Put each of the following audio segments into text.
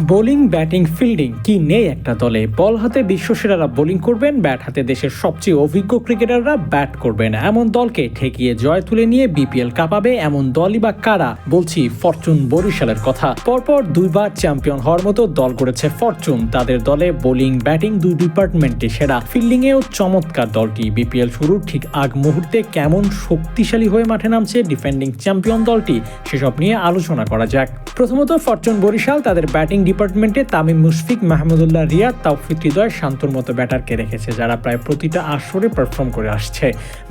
Bowling, batting, fielding কি নেই একটা দলে? বল হাতে বিশ্বসেরারা বোলিং করবেন, ব্যাট হাতে দেশের সবচেয়ে অভিজ্ঞ ক্রিকেটাররা ব্যাট করবেন। এমন দলকে ঠেকিয়ে জয় তুলে নিয়ে বিপিএল কাঁপাবে এমন দলই বা কারা? বলছি ফরচুন বরিশালের কথা। পরপর দুইবার চ্যাম্পিয়ন হওয়ার মতো দল করেছে ফরচুন। তাদের দলে বোলিং, ব্যাটিং দুই ডিপার্টমেন্টে সেরা। ফিল্ডিংয়েও চমৎকার দলটি। বিপিএল শুরুর ঠিক আগ মুহূর্তে কেমন শক্তিশালী হয়ে মাঠে নামছে ডিফেন্ডিং চ্যাম্পিয়ন দলটি, সেসব নিয়ে আলোচনা করা যাক। প্রথমত ফরচুন বরিশাল তাদের ব্যাটিং ডিপার্টমেন্টে তামিম মুশফিক, মাহমুদুল্লাহ রিয়া তাওফিক হৃদয়, শান্তর মতো ব্যাটারকে রেখেছে, যারা প্রায় প্রতিটা আসরে পারফর্ম করে আসছে।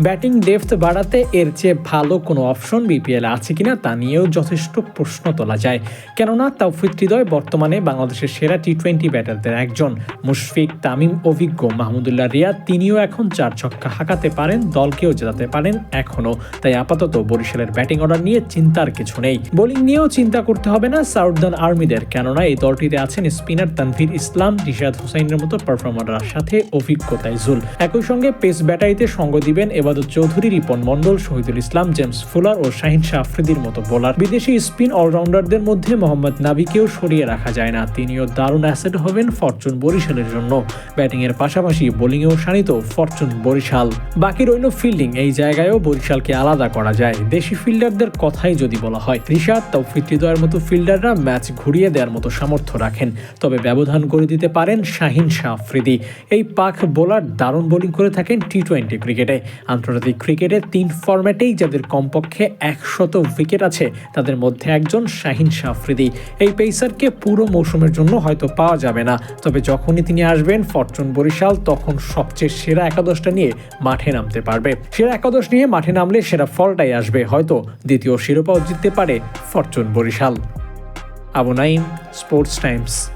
ব্যাটিং ডেপথ বাড়াতে এর চেয়ে ভালো কোনো অপশন বিপিএল আছে কিনা তা নিয়েও যথেষ্ট প্রশ্ন তোলা যায়। কেননা তাওফিক হৃদয় বর্তমানে বাংলাদেশের সেরা টি টোয়েন্টি ব্যাটারদের একজন। মুশফিক, তামিম, অভিজ্ঞ, মাহমুদুল্লাহ রিয়া তিনিও এখন চার ছক্কা হাঁকাতে পারেন, দলকেও জেতাতে পারেন এখনও তাই আপাতত বরিশালের ব্যাটিং অর্ডার নিয়ে চিন্তার কিছু নেই। বোলিং নিয়েও চিন্তা করতে হবে না সাউদার্ন আর্মিদের, কেননা এই দলটিতে আছেন স্পিনার তানভীর ইসলাম, রিশাদ হোসাইনের মতো পারফর্মাররা সাথে অভিজ্ঞতা ইজুল একই সঙ্গে পেস ব্যাটারিতে সঙ্গ দিবেন এবাদত চৌধুরী রিপন মন্ডল শহীদুল ইসলাম, জেমস ফুলার ও শাহিন শাহ আফ্রিদির মতো বোলার। বিদেশি স্পিন অলরাউন্ডারদের মধ্যে মোহাম্মদ নাবিকেও সরিয়ে রাখা যায় না। তিনিও দারুণ অ্যাসেট হবেন ফরচুন বরিশালের জন্য। ব্যাটিংয়ের পাশাপাশি বোলিংয়েও শানিত ফরচুন বরিশাল। বাকি রইল ফিল্ডিং, এই জায়গায়ও বরিশালকে আলাদা করা যায়। দেশি ফিল্ডারদের কথাই যদি বলা হয়, রিশাদ তৌফিক হৃদয়ের মতো ফিল্ডাররা ম্যাচ ঘুরিয়ে দেওয়ার মতো সামর্থ্য রাখেন। তবে ব্যবধান করে দিতে পারেন শাহিন শাহ আফ্রিদি। এই পাক বোলার দারুণ বোলিং করে থাকেন টি টোয়েন্টি ক্রিকেটে। আন্তর্জাতিক ক্রিকেটে তিন ফরম্যাটেই যাদের কমপক্ষে একশত উইকেট আছে, তাদের মধ্যে একজন শাহিন শাহ আফ্রিদি। এই পেসারকে পুরো মৌসুমের জন্য হয়তো পাওয়া যাবে না। তবে যখনই তিনি আসবেন ফরচুন বরিশাল, তখন সবচেয়ে সেরা একাদশটা নিয়ে মাঠে নামতে পারবে। সেরা একাদশ নিয়ে মাঠে নামলে সেরা ফলটাই আসবে। হয়তো দ্বিতীয় শিরোপাও জিততে পারে Fortune Barishal. our name Sports Times.